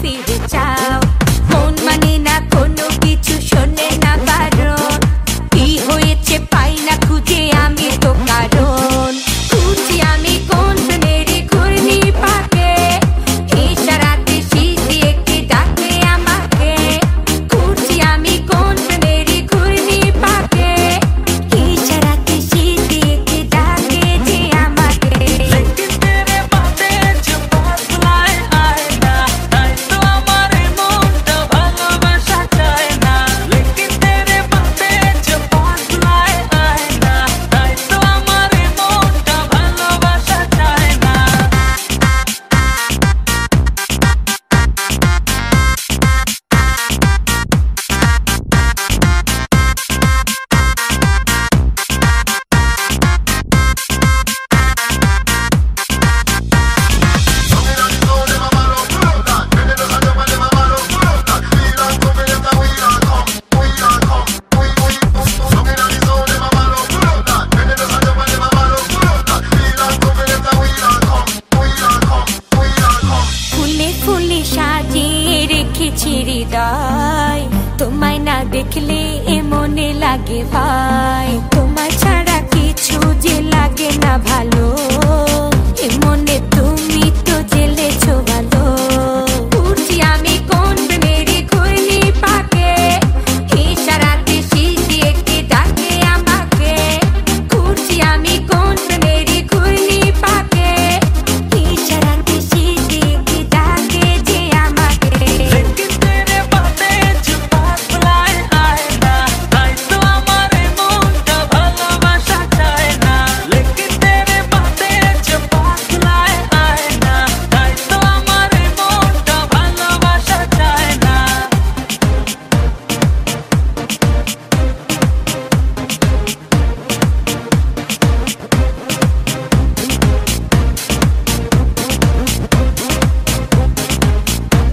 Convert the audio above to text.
filho, ciao. পেয়েছি হৃদয় তোমায় না দেখলে এ মনে লাগে ভাই।